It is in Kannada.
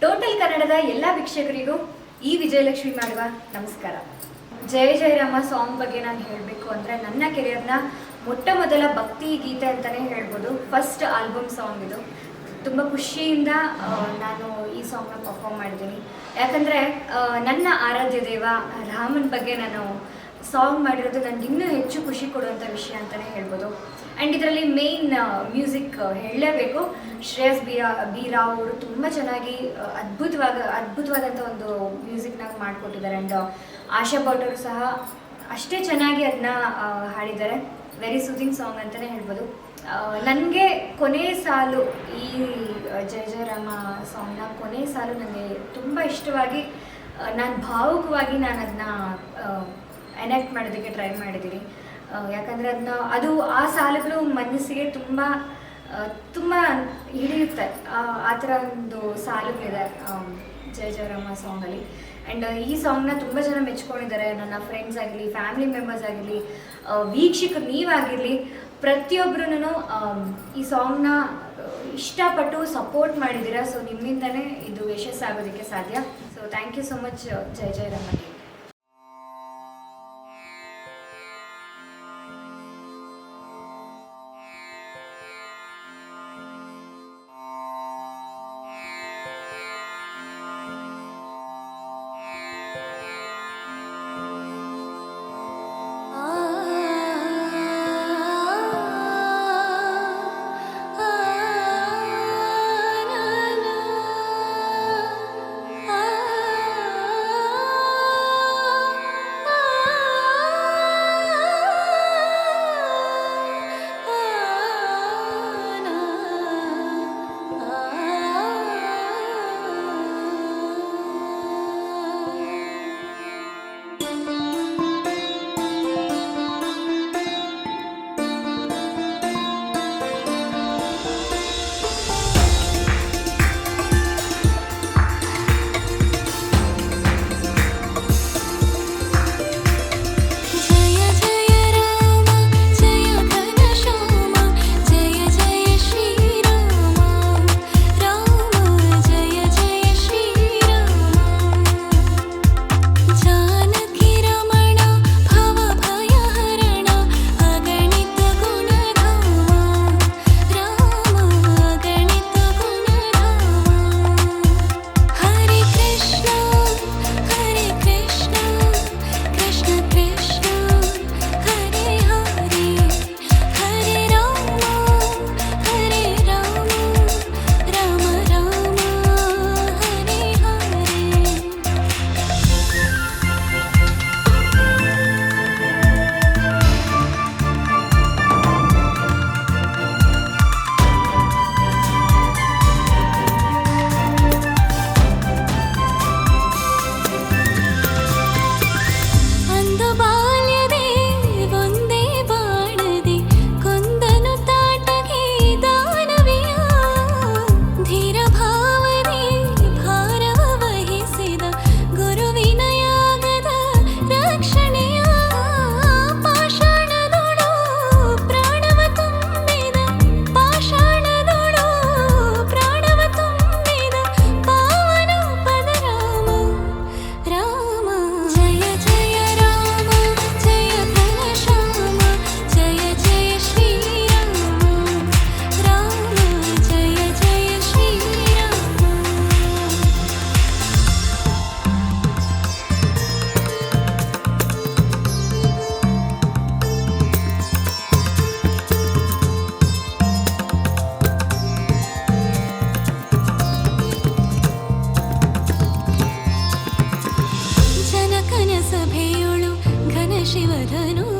ಟೋಟಲ್ ಕನ್ನಡದ ಎಲ್ಲ ವೀಕ್ಷಕರಿಗೂ ಈ ವಿಜಯಲಕ್ಷ್ಮಿ ಮಾಡುವ ನಮಸ್ಕಾರ. ಜಯ ಜಯರಾಮ ಸಾಂಗ್ ಬಗ್ಗೆ ನಾನು ಹೇಳಬೇಕು ಅಂದರೆ ನನ್ನ ಕೆರಿಯರ್ನ ಮೊಟ್ಟ ಮೊದಲ ಭಕ್ತಿ ಗೀತೆ ಅಂತಲೇ ಹೇಳ್ಬೋದು. ಫಸ್ಟ್ ಆಲ್ಬಮ್ ಸಾಂಗ್ ಇದು. ತುಂಬ ಖುಷಿಯಿಂದ ನಾನು ಈ ಸಾಂಗ್ನ ಪರ್ಫಾರ್ಮ್ ಮಾಡಿದ್ದೀನಿ. ಯಾಕಂದರೆ ನನ್ನ ಆರಾಧ್ಯ ದೇವ ರಾಮನ ಬಗ್ಗೆ ನಾನು ಸಾಂಗ್ ಮಾಡಿರೋದು ನನಗೆ ಇನ್ನೂ ಹೆಚ್ಚು ಖುಷಿ ಕೊಡುವಂಥ ವಿಷಯ ಅಂತಲೇ ಹೇಳ್ಬೋದು. ಆ್ಯಂಡ್ ಇದರಲ್ಲಿ ಮೇಯ್ನ್ ಮ್ಯೂಸಿಕ್ ಹೇಳಲೇಬೇಕು. ಶ್ರೇಯಸ್ ಬಿ ಬಿ ರಾವ್ ಅವರು ತುಂಬ ಚೆನ್ನಾಗಿ ಅದ್ಭುತವಾದ ಅದ್ಭುತವಾದಂಥ ಒಂದು ಮ್ಯೂಸಿಕ್ನ ಮಾಡಿಕೊಟ್ಟಿದ್ದಾರೆ. ಆ್ಯಂಡ್ ಆಶಾ ಭಟ್ ಅವರು ಸಹ ಅಷ್ಟೇ ಚೆನ್ನಾಗಿ ಅದನ್ನ ಹಾಡಿದ್ದಾರೆ. ವೆರಿ ಸೂದಿಂಗ್ ಸಾಂಗ್ ಅಂತಲೇ ಹೇಳ್ಬೋದು. ನನಗೆ ಕೊನೆ ಸಾಲು ಈ ಜಯ ಜಯರಾಮ ಸಾಂಗ್ನ ಕೊನೆ ಸಾಲು ನನಗೆ ತುಂಬ ಇಷ್ಟವಾಗಿ ನಾನು ಭಾವುಕವಾಗಿ ನಾನು ಅದನ್ನ ಎನೆಕ್ಟ್ ಮಾಡೋದಕ್ಕೆ ಟ್ರೈ ಮಾಡಿದ್ದೀನಿ. ಯಾಕಂದರೆ ಅದನ್ನ ಅದು ಆ ಸಾಲುಗಳು ಮನಸ್ಸಿಗೆ ತುಂಬ ತುಂಬಾ ಹಿಡಿಯುತ್ತೆ. ಆ ಥರ ಒಂದು ಸಾಲುಗಳಿದೆ ಜಯ ಜಯರಾಮ ಸಾಂಗಲ್ಲಿ. ಆ್ಯಂಡ್ ಈ ಸಾಂಗ್ನ ತುಂಬ ಜನ ಮೆಚ್ಕೊಂಡಿದ್ದಾರೆ. ನನ್ನ ಫ್ರೆಂಡ್ಸ್ ಆಗಿರಲಿ ಫ್ಯಾಮಿಲಿ ಮೆಂಬರ್ಸ್ ಆಗಿರಲಿ ವೀಕ್ಷಕರು ನೀವಾಗಿರಲಿ ಪ್ರತಿಯೊಬ್ಬರೂ ಈ ಸಾಂಗ್ನ ಇಷ್ಟಪಟ್ಟು ಸಪೋರ್ಟ್ ಮಾಡಿದ್ದೀರಾ. ಸೊ ನಿಮ್ಮಿಂದನೇ ಇದು ಯಶಸ್ಸಾಗೋದಕ್ಕೆ ಸಾಧ್ಯ. So thank you so much Jaya Jayarama. शिवधनु